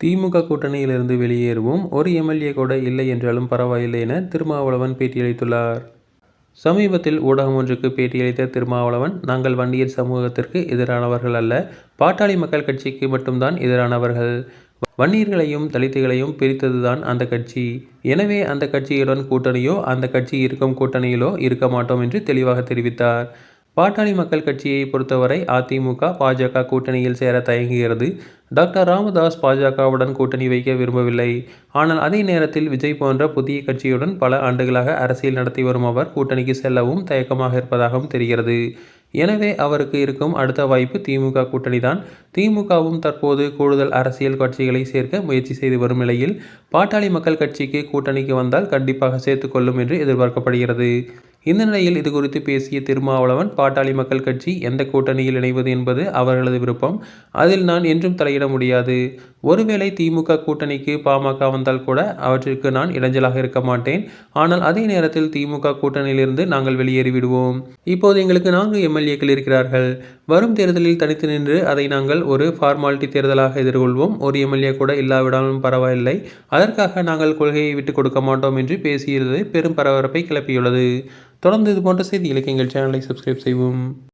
திமுக கூட்டணியிலிருந்து வெளியேறுவோம் ஒரு எம்எல்ஏ கூட இல்லை என்றாலும் பரவாயில்லை என திருமாவளவன் பேட்டியளித்துள்ளார். சமீபத்தில் ஊடகம் ஒன்றுக்கு பேட்டியளித்த திருமாவளவன் நாங்கள் வண்டியர் சமூகத்திற்கு எதிரானவர்கள் அல்ல பாட்டாளி மக்கள் கட்சிக்கு மட்டும் தான் எதிரானவர்கள். வன்னியர்களையும் தலித்துகளையும் பிரித்ததுதான் அந்த கட்சி. எனவே அந்த கட்சியுடன் கூட்டணியோ அந்த கட்சி இருக்கும் கூட்டணியிலோ இருக்க மாட்டோம் என்று தெளிவாக தெரிவித்தார். பாட்டாளி மக்கள் கட்சியை பொறுத்தவரை அதிமுக பாஜக கூட்டணியில் சேர தயங்குகிறது. டாக்டர் ராமதாஸ் பாஜகவுடன் கூட்டணி வைக்க விரும்பவில்லை. ஆனால் அதே நேரத்தில் விஜய் போன்ற புதிய கட்சியுடன் பல ஆண்டுகளாக அரசியல் நடத்தி வரும் அவர் கூட்டணிக்கு செல்லவும் தயக்கமாக இருப்பதாகவும் தெரிகிறது. எனவே அவருக்கு இருக்கும் அடுத்த வாய்ப்பு திமுக கூட்டணிதான் திமுகவும் தற்போது கூடுதல் அரசியல் கட்சிகளை சேர்க்க முயற்சி செய்து வரும் நிலையில் பாட்டாளி மக்கள் கட்சிக்கு கூட்டணிக்கு வந்தால் கண்டிப்பாக சேர்த்துக்கொள்ளும் என்று எதிர்பார்க்கப்படுகிறது. இந்த நிலையில் இது குறித்து பேசிய திருமாவளவன் பாட்டாளி மக்கள் கட்சி எந்த கூட்டணியில் இணைவது என்பது அவர்களது விருப்பம். அதில் நான் என்றும் தலையிட முடியாது. ஒருவேளை திமுக கூட்டணிக்கு பாமக வந்தால் கூட அவற்றிற்கு நான் இடைஞ்சலாக இருக்க மாட்டேன். ஆனால் அதே நேரத்தில் திமுக கூட்டணியிலிருந்து நாங்கள் வெளியேறிவிடுவோம் இப்போது எங்களுக்கு நான்கு எம்.எல்.ஏ.க்கள் இருக்கிறார்கள். வரும் தேர்தலில் தனித்து நின்று அதை நாங்கள் ஒரு ஃபார்மாலிட்டி தேர்தலாக எதிர்கொள்வோம். ஒரு எம்.எல்.ஏ. கூட இல்லாவிடாலும் பரவாயில்லை. அதற்காக நாங்கள் கொள்கையை விட்டுக் கொடுக்க மாட்டோம் என்று பேசியது பெரும் பரபரப்பை கிளப்பியுள்ளது. தொடர்ந்து இது போன்ற செய்திகளுக்கு எங்கள் சேனலை சப்ஸ்கிரைப் செய்வோம்